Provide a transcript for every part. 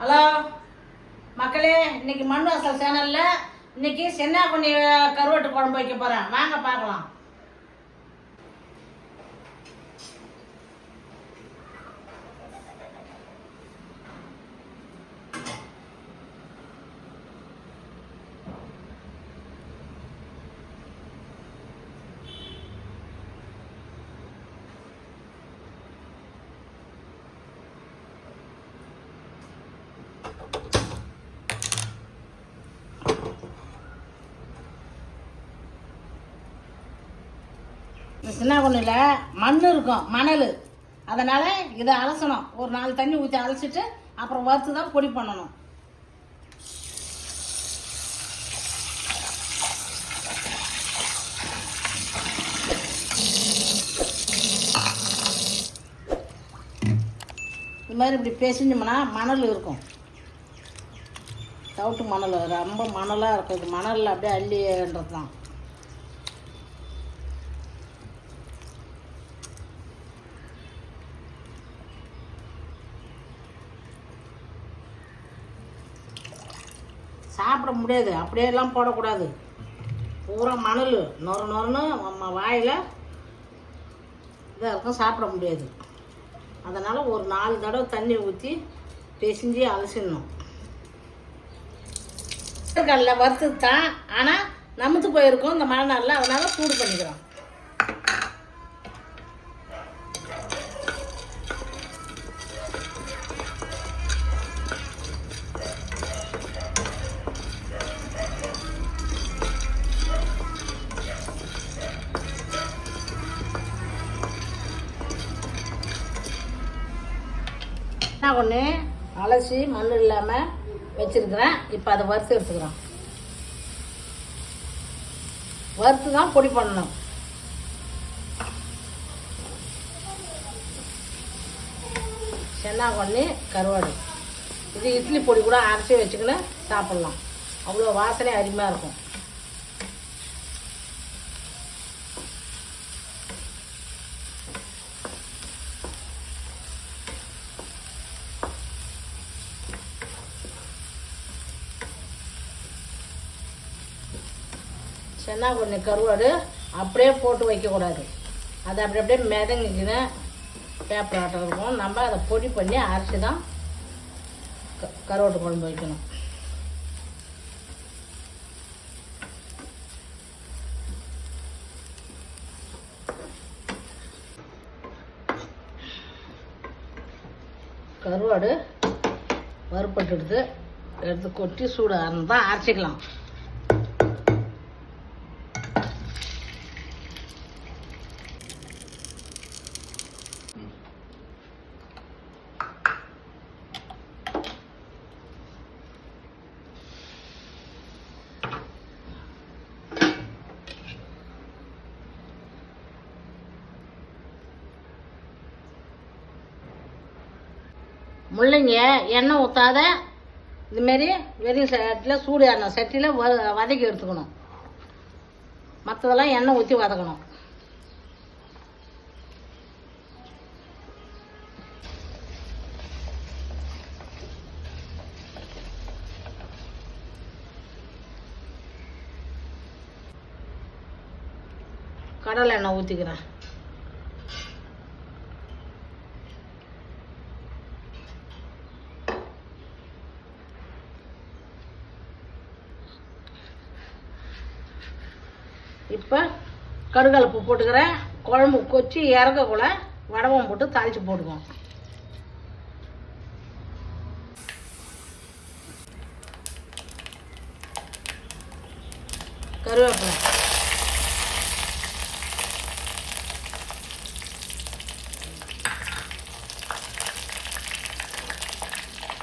Hello? மக்களே இன்னைக்கு மண் வாசல் சேனலில் இன்னைக்கு சென்னா பண்ணி கருவாட்டு குழம்பு வைக்க போகிறேன் வாங்க பார்க்கலாம். சின்ன குண்ணில் மண் இருக்கும் மணல். அதனால் இதை அலசணும். ஒரு நாலு தண்ணி ஊற்றி அலசிட்டு அப்புறம் வறுத்து தான் பொடி பண்ணணும். இது மாதிரி இப்படி பேசிஞ்சோம்னா மணல் இருக்கும். தவிட்டு மணல் ரொம்ப மணலாக இருக்கும். இது மணலில் அப்படியே அள்ளின்றது தான் சாப்பிட முடியாது. அப்படியெல்லாம் போடக்கூடாது. பூரா மணல். நொறு நொறுன்னு நம்ம வாயில் இதாக இருக்கும் சாப்பிட முடியாது. அதனால் ஒரு நாலு தடவை தண்ணி ஊற்றி பிசைஞ்சு அலசிடணும். கடல வறுத்து தான் ஆனால் நமத்து போயிருக்கோம் இந்த மழை நாளில் அதனால் சூடு பண்ணிக்கிறோம். நான் ஒன்று அலசி மண் இல்லாமல் வச்சுருக்கிறேன். இப்போ அதை வறுத்து எடுத்துக்கிறோம். வறுத்து தான் பொடி பண்ணணும். சென்னா கருவாடு. இது இட்லி பொடி கூட அரைச்சி வச்சுக்கின்னு சாப்பிட்லாம். அவ்வளோ வாசனை அருமையாக இருக்கும். சென்னா கொஞ்சம் கருவாடு அப்படியே போட்டு வைக்கக்கூடாது. அது அப்படி அப்படியே மிதங்கிக்கின்னு பேப்பர் ஆட்டம் இருக்கும். நம்ம அதை பொடி பண்ணி அரைச்சி தான் க கருவாட்டு குழம்பு வைக்கணும். கருவாடு வறுப்பட்டு எடுத்து கொட்டி சூடு தான் அரைச்சிக்கலாம். முள்ளங்கி எண்ணெய் ஊற்றாத இதுமாரி வெறும் சட்டியில் சூடு எண்ணெய் சட்டியில் வ வதக்கி எடுத்துக்கணும். மற்றதெல்லாம் எண்ணெய் ஊற்றி வதக்கணும். கடலை எண்ணெய் ஊற்றிக்கிறேன் இப்போ கடுகலப்பு போட்டுக்கிறேன். குழம்பு கொச்சி இறக்கக்குள்ள வடவம் போட்டு தாளித்து போட்டுக்குவோம். கருவேப்பிலை.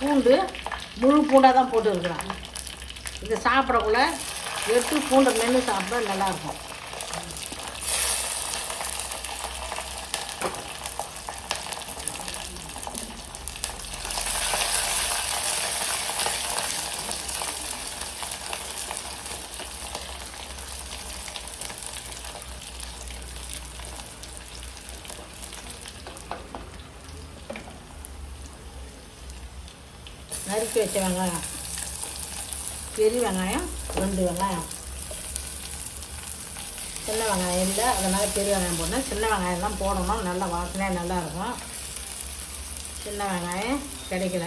பூண்டு முழு பூண்டாக தான் போட்டு இருக்கிறேன் இது சாப்பிடக்குள்ள எடுத்து பூண்டை மென்று சாப்பிட நல்லாயிருக்கும். நறுக்கி வச்சவங்க பெரிய வெங்காயம் ரெண்டு வெங்காயம். சின்ன வெங்காயம் இல்லை அதனால் பெரிய வெங்காயம் போடணும். சின்ன வெங்காயம் தான் போடணும் நல்லா வாசனையாக நல்லாயிருக்கும் சின்ன வெங்காயம் கிடைக்கல.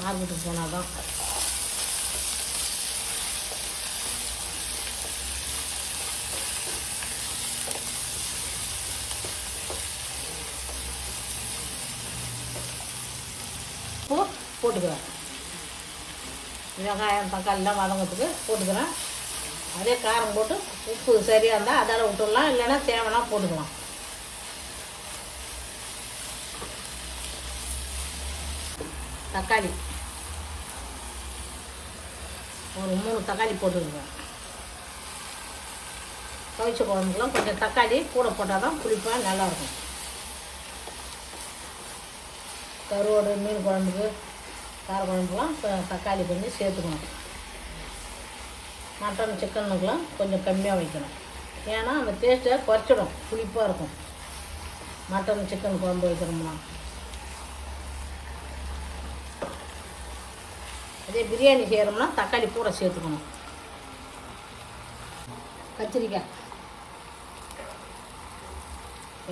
மார்க்கெட்டுக்கு போனால் தான். போ போட்டுக்கிறேன். வெங்காயம் தக்காளிலாம் வதங்கிறதுக்கு போட்டுக்கிறேன். அதே காரம் போட்டு உப்பு சரியாக இருந்தால் அதால் விட்டுடலாம் இல்லைன்னா தேவைன்னா போட்டுக்கலாம். தக்காளி. ஒரு மூணு தக்காளி போட்டுருக்கேன் துவைச்ச குழம்புக்குலாம் கொஞ்சம் தக்காளி கூட போட்டால் தான் புளிப்பாக நல்லாயிருக்கும் கருவாடு மீன் குழம்புக்கு கார குழம்புலாம் தக்காளி கொஞ்சம் சேர்த்துக்கணும். மட்டன் சிக்கனுக்கெலாம் கொஞ்சம் கம்மியாக வைக்கணும். ஏன்னா அந்த டேஸ்ட்டை குறைச்சிடும். புளிப்பாக இருக்கும். மட்டன் சிக்கன் குழம்பு வைக்கிறோம்னா. அதே பிரியாணி செய்கிறோம்னா தக்காளி பூரா சேர்த்துக்கணும். கத்திரிக்காய்.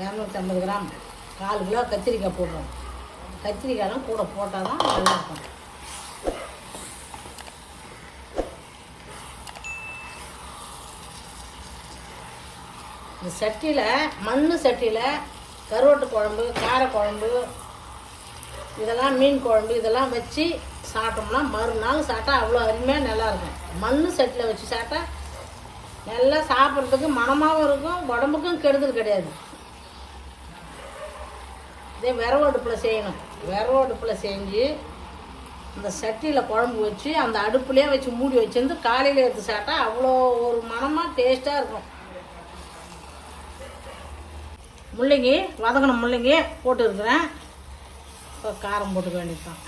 இரநூத்தி ஐம்பது கிராம். கால் கிலோ கத்திரிக்காய் போடுறோம். கத்திரிக்காயெலாம் கூட போட்டால் தான் நல்லாயிருக்கும். இந்த சட்டியில் மண் சட்டியில் கருவாட்டு குழம்பு கார குழம்பு இதெல்லாம் மீன் குழம்பு இதெல்லாம் வச்சு சாப்பிட்டோம்னா மறுநாள் சாப்பிட்டா அவ்வளோ அருமையாக நல்லாயிருக்கும். மண் சட்டியில் வச்சு சாப்பிட்டா நல்லா சாப்பிட்றதுக்கு மனமாகவும் இருக்கும் உடம்புக்கும் கெடுதல் கிடையாது. இதே விரவு அடுப்பில் செய்யணும். விரவு அடுப்பில் செஞ்சு இந்த சட்டியில் குழம்பு வச்சு அந்த அடுப்புலேயே வச்சு மூடி வச்சுருந்து காலையில் எடுத்து சாப்பிட்டா அவ்வளோ ஒரு மனமாக டேஸ்ட்டாக இருக்கும். முள்ளங்கி வதங்கின முள்ளங்கி போட்டுருக்குறேன். இப்போ காரம் போட்டுக்க வேண்டியதுதான்.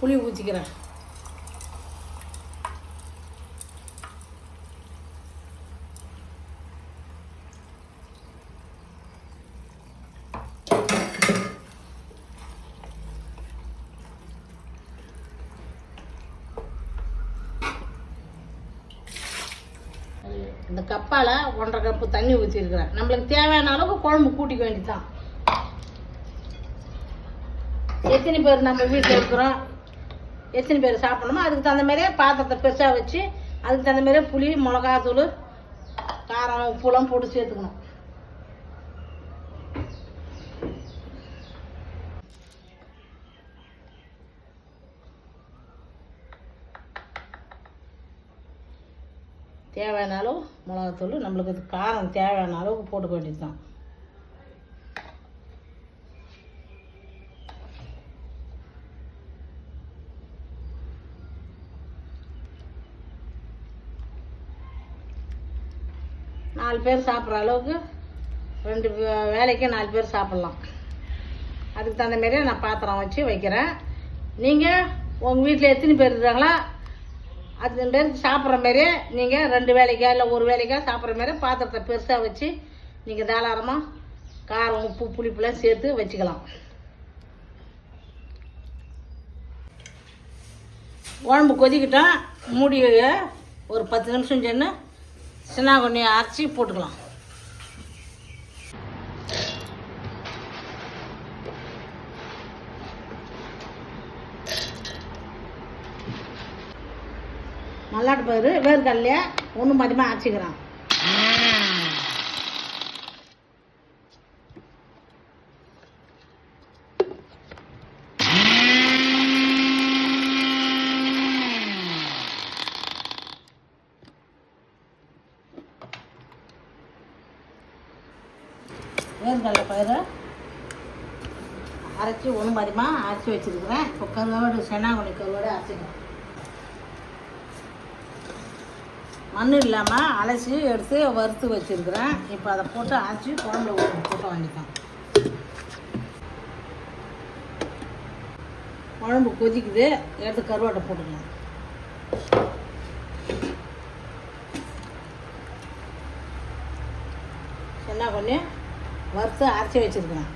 புளி ஊற்றிக்கிறேன் இந்த கப்பால் ஒன்றரை கப்பு தண்ணி ஊற்றிருக்கிறேன் நம்மளுக்கு தேவையான அளவுக்கு குழம்பு கூட்டிக்க வேண்டியதுதான். எத்தனை பேர் நம்ம வீட்டில் இருக்கிறோம்? எத்தனை பேர் சாப்பிடணுமோ அதுக்கு தகுந்த மாதிரியே பாத்திரத்தை பெருசாக வச்சு அதுக்கு தகுந்த மாதிரியே புளி மிளகாத்தூள் காரம் உப்புலாம் போட்டு சேர்த்துக்கணும். தேவையான அளவு மிளகாத்தூள் நம்மளுக்கு அது காரம் தேவையான அளவுக்கு போட்டுக்க வேண்டியது தான் நாலு பேர் சாப்பிட்ற அளவுக்கு ரெண்டு வேலைக்கு நாலு பேர் சாப்பிட்லாம். அதுக்கு தகுந்த மாதிரியே நான் பாத்திரம் வச்சு வைக்கிறேன். நீங்கள் உங்கள் வீட்டில் எத்தனை பேர் இருக்காங்களா? அத்தனை பேருக்கு சாப்பிட்ற மாதிரியே நீங்கள் ரெண்டு வேலைக்கா இல்லை ஒரு வேலைக்கா சாப்பிட்ற மாதிரி பாத்திரத்தை பெருசாக வச்சு நீங்கள் தாராளமாக காரம் உப்பு புளிப்புலாம் சேர்த்து வச்சுக்கலாம். குழம்பு கொதிக்கிட்டோம் மூடி ஒரு பத்து நிமிஷம் சென்று சின்ன கொஞ்சம் அரைச்சி போட்டுக்கலாம். மல்லாட்டு பயிறு வேர்க்கடலையே ஒன்று மதியமாக அரைச்சிக்கிறான். வேர்கடல பயிறு அரைச்சி ஒன்று மாதிரிமா அரைச்சி வச்சுருக்குறேன். இப்போ கருவாடு சென்னாங்குடி கருவோடு அரைச்சிக்கிறேன். மண் இல்லாமல் அலசி எடுத்து வறுத்து வச்சுருக்குறேன். இப்போ அதை போட்டு அரைச்சி குழம்புல போட்டு போட்ட குழம்பு கொதிக்குது. எடுத்து கருவாட்டை போட்டுக்கலாம். என்ன பண்ணி? வறுத்து அரைச்சி வச்சுருக்கிறேன்.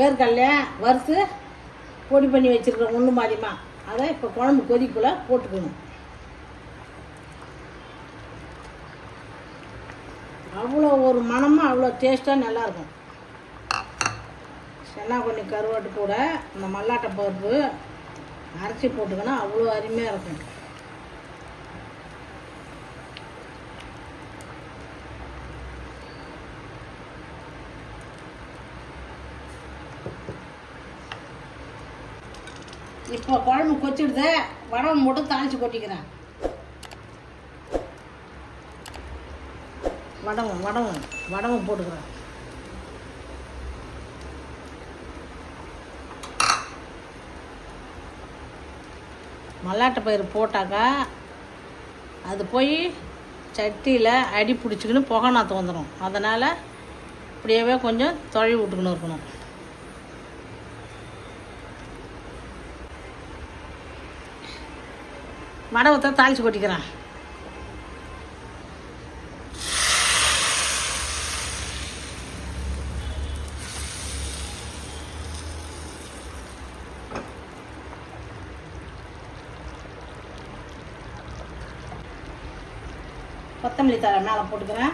வேர்க்கடலையை வறுத்து பொடி பண்ணி வச்சுருக்கோம் ஒன்று மாதிரிமா. அதை இப்போ குழம்பு கொதிக்குள்ள போட்டுக்கணும். அவ்வளோ ஒரு மணமாக அவ்வளோ டேஸ்ட்டாக நல்லாயிருக்கும். சென்னா கொஞ்சம் கருவாட்டு கூட இந்த மல்லாட்டை பருப்பு அரைச்சி போட்டுக்கணும். அவ்வளோ அருமையாக இருக்கும். இப்போ குழம்பு கொச்சிடுது வடவை மட்டும் தாளிச்சு கொட்டிக்கிறேன். வடவும் வடவும் வடவும் போட்டுக்கிறேன். மல்லாட்டை பயிர் போட்டாக்கா அது போய் சட்டியில் அடி பிடிச்சிக்கின்னு புகை நாற்று வந்துடும் அதனால் இப்படியே கொஞ்சம் தொழில் விட்டுக்கணும் இருக்கணும். மடவத்தை தாளித்து கொட்டிக்கிறேன். கொத்தமல்லி தழை மேலே போட்டுக்கிறேன்.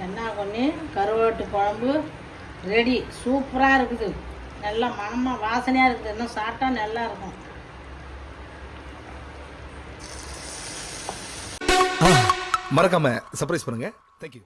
சென்னா கொன்னி கருவாட்டு குழம்பு ரெடி சூப்பராக இருக்குது. நல்லா மனமாக வாசனையாக இருக்குது. இன்னும் சாப்பிட்டா நல்லா இருக்கும். மறக்காம சர்ப்ரைஸ் பண்ணுங்க. தேங்க்யூ